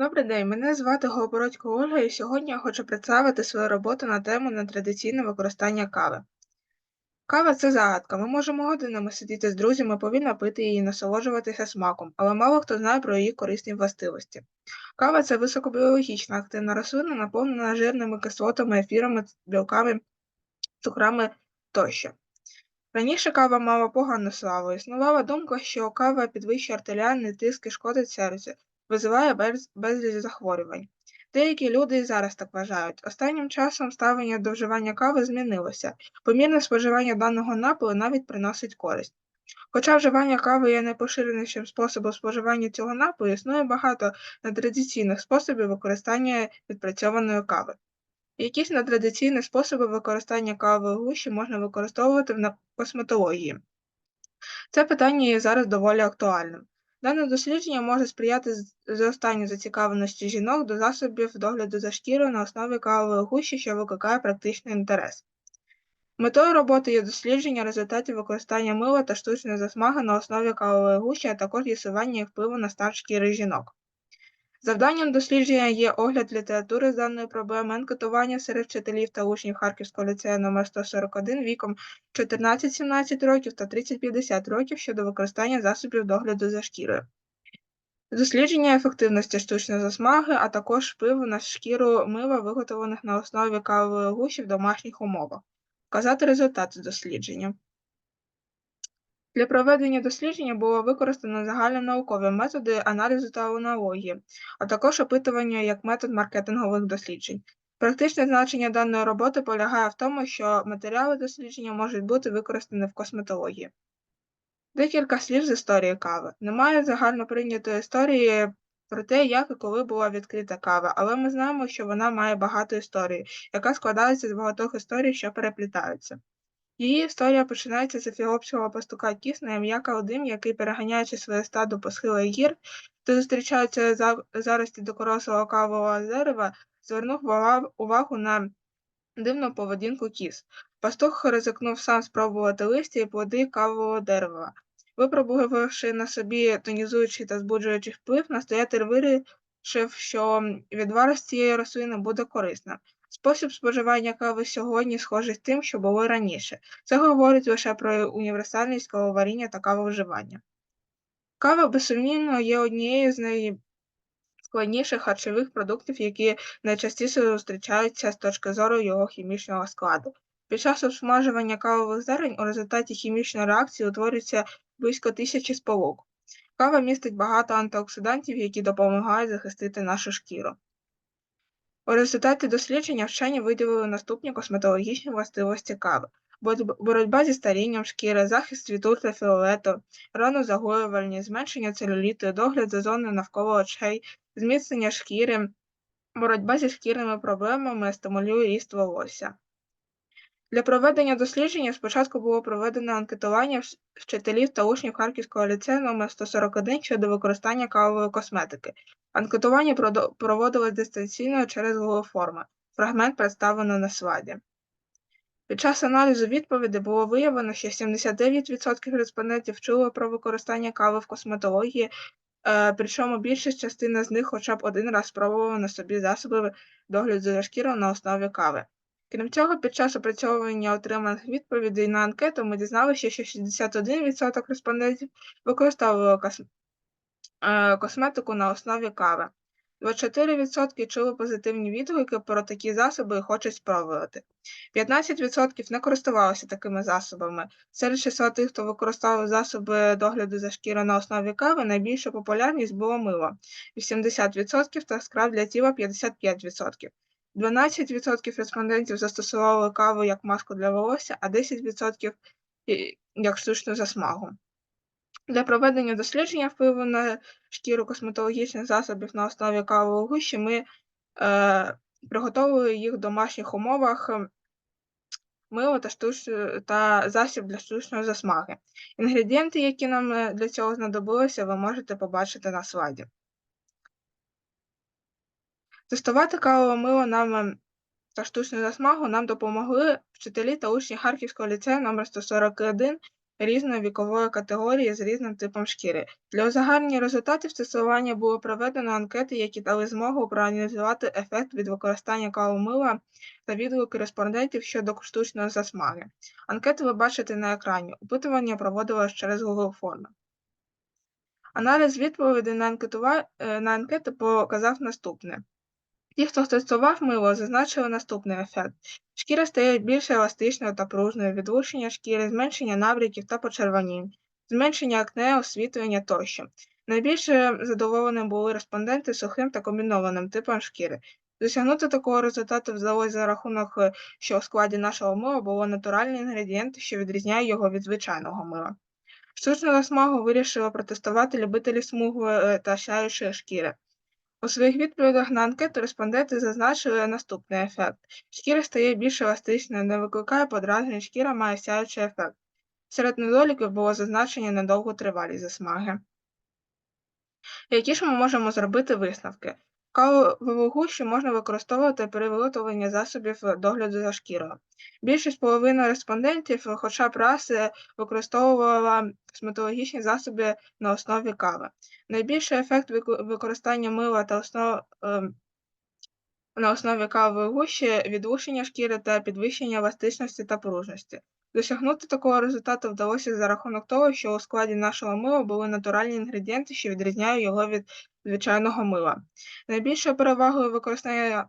Добрий день, мене звати Голобородько Ольга, і сьогодні я хочу представити свою роботу на тему нетрадиційне використання кави. Кава це загадка. Ми можемо годинами сидіти з друзями, повільно пити її насолоджуватися смаком, але мало хто знає про її корисні властивості. Кава це високобіологічна активна рослина, наповнена жирними кислотами, ефірами, білками, цукрами тощо. Раніше кава мала погану славу. Існувала думка, що кава підвищує артеріальний тиск і шкодить серцю, визиває без, безліч захворювань. Деякі люди і зараз так вважають. Останнім часом ставлення до вживання кави змінилося. Помірне споживання даного напою навіть приносить користь. Хоча вживання кави є найпоширенішим способом споживання цього напою, існує багато нетрадиційних способів використання відпрацьованої кави. Якісь нетрадиційні способи використання кавової гущі можна використовувати в косметології. Це питання є зараз доволі актуальним. Дане дослідження може сприяти зростанню зацікавленості жінок до засобів догляду за шкірою на основі кавової гущі, що викликає практичний інтерес. Метою роботи є дослідження результатів використання мила та штучної засмаги на основі кавової гущі, а також з'ясування їх впливу на стан шкіри жінок. Завданням дослідження є огляд літератури з даної проблеми, анкетування серед вчителів та учнів Харківського ліцею номер 141 віком 14-17 років та 30-50 років щодо використання засобів догляду за шкірою. Дослідження ефективності штучної засмаги, а також впливу на шкіру мила, виготовлених на основі кавової гущі в домашніх умовах. Вказати результати дослідження. Для проведення дослідження було використано загальнонаукові методи аналізу та аналогії, а також опитування як метод маркетингових досліджень. Практичне значення даної роботи полягає в тому, що матеріали дослідження можуть бути використані в косметології. Декілька слів з історії кави. Немає загально прийнятої історії про те, як і коли була відкрита кава, але ми знаємо, що вона має багато історій, яка складається з багатьох історій, що переплітаються. Її історія починається з ефіопського пастука кіс на ім'я Калдим, який, переганяючи своє стадо по схилах гір, де зустрічаються зарості докорослого кавового дерева, звернув увагу на дивну поведінку кіс. Пастух ризикнув сам спробувати листя і плоди кавового дерева. Випробувавши на собі тонізуючий та збуджуючий вплив, настоятель вирішив, що відвар з цієї рослини буде корисним. Спосіб споживання кави сьогодні схожий з тим, що було раніше. Це говорить лише про універсальність кавоваріння та кавовживання. Кава, безсумнівно, є однією з найскладніших харчових продуктів, які найчастіше зустрічаються з точки зору його хімічного складу. Під час обсмажування кавових зерень у результаті хімічної реакції утворюється близько тисячі сполук. Кава містить багато антиоксидантів, які допомагають захистити нашу шкіру. У результаті дослідження вчені виділили наступні косметологічні властивості кави: боротьба зі старінням шкіри, захист від ультрафіолету, ранозагоювальні, зменшення целюліту, догляд за зоною навколо очей, зміцнення шкіри, боротьба зі шкірними проблемами, стимулює ріст волосся. Для проведення дослідження спочатку було проведено анкетування вчителів та учнів Харківського ліцею номер 141 щодо використання кавової косметики. Анкетування проводилось дистанційно через Google форми. Фрагмент представлено на слайді. Під час аналізу відповідей було виявлено, що 79% респондентів чули про використання кави в косметології, е, причому більша частина з них хоча б один раз спробувала на собі засоби догляду за шкірою на основі кави. Крім цього, під час опрацьовування отриманих відповідей на анкету ми дізналися, що 61% респондентів використовували е, косметику на основі кави. 24% чули позитивні відгуки про такі засоби і хочуть спробувати. 15% не користувалися такими засобами. Серед числа тих, хто використовував засоби догляду за шкірою на основі кави, найбільша популярність було мило 80% та скраб для тіла 55%. 12% респондентів застосували каву як маску для волосся, а 10% як штучну засмагу. Для проведення дослідження впливу на шкіру косметологічних засобів на основі кавової гущі ми е, приготовили їх в домашніх умовах мило та штуч... та засіб для штучної засмаги. Інгредієнти, які нам е, для цього знадобилися, ви можете побачити на слайді. Тестувати кавове мило нам ем, та штучну засмагу нам допомогли вчителі та учні Харківського ліцею номер 141 різної вікової категорії з різним типом шкіри. Для узагальнення результатів тестування було проведено анкети, які дали змогу проаналізувати ефект від використання кавомила та відгуки респондентів щодо штучної засмаги. Анкети ви бачите на екрані. Опитування проводилось через Google форми. Аналіз відповідей е, на анкети показав наступне. Ті, хто тестував мило, зазначили наступний ефект. Шкіра стає більш еластичною та пружною, відлучення шкіри, зменшення набряків та почервонінь, зменшення акне, освітлення тощо. Найбільше задоволеним були респонденти сухим та комбінованим типом шкіри. Досягнути такого результату вдалося за рахунок, що у складі нашого мила було натуральний інгредієнт, що відрізняє його від звичайного мила. Штучну засмагу вирішили протестувати любителі смуглої е, та сяючої шкіри. У своїх відповідях на анкету респонденти зазначили наступний ефект. Шкіра стає більш еластичною, не викликає подразнень, шкіра має сяючий ефект. Серед недоліків було зазначення на довгу тривалість засмаги. Які ж ми можемо зробити висновки? Кавову гущу можна використовувати при виготовленні засобів догляду за шкірою. Більшість половини респондентів, хоча б раз е, використовувала косметологічні засоби на основі кави. Найбільший ефект використання мила та основ, ем, на основі кавової гущі відлучення шкіри та підвищення еластичності та пружності. Досягнути такого результату вдалося за рахунок того, що у складі нашого мила були натуральні інгредієнти, що відрізняють його від звичайного мила. Найбільшою перевагою використання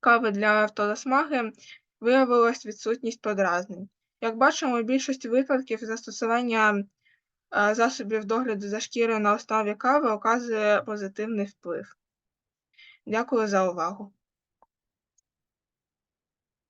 кави для автозасмаги виявилась відсутність подразнень. Як бачимо, у більшості випадків застосування е, засобів догляду за шкірою на основі кави оказує позитивний вплив. Дякую за увагу.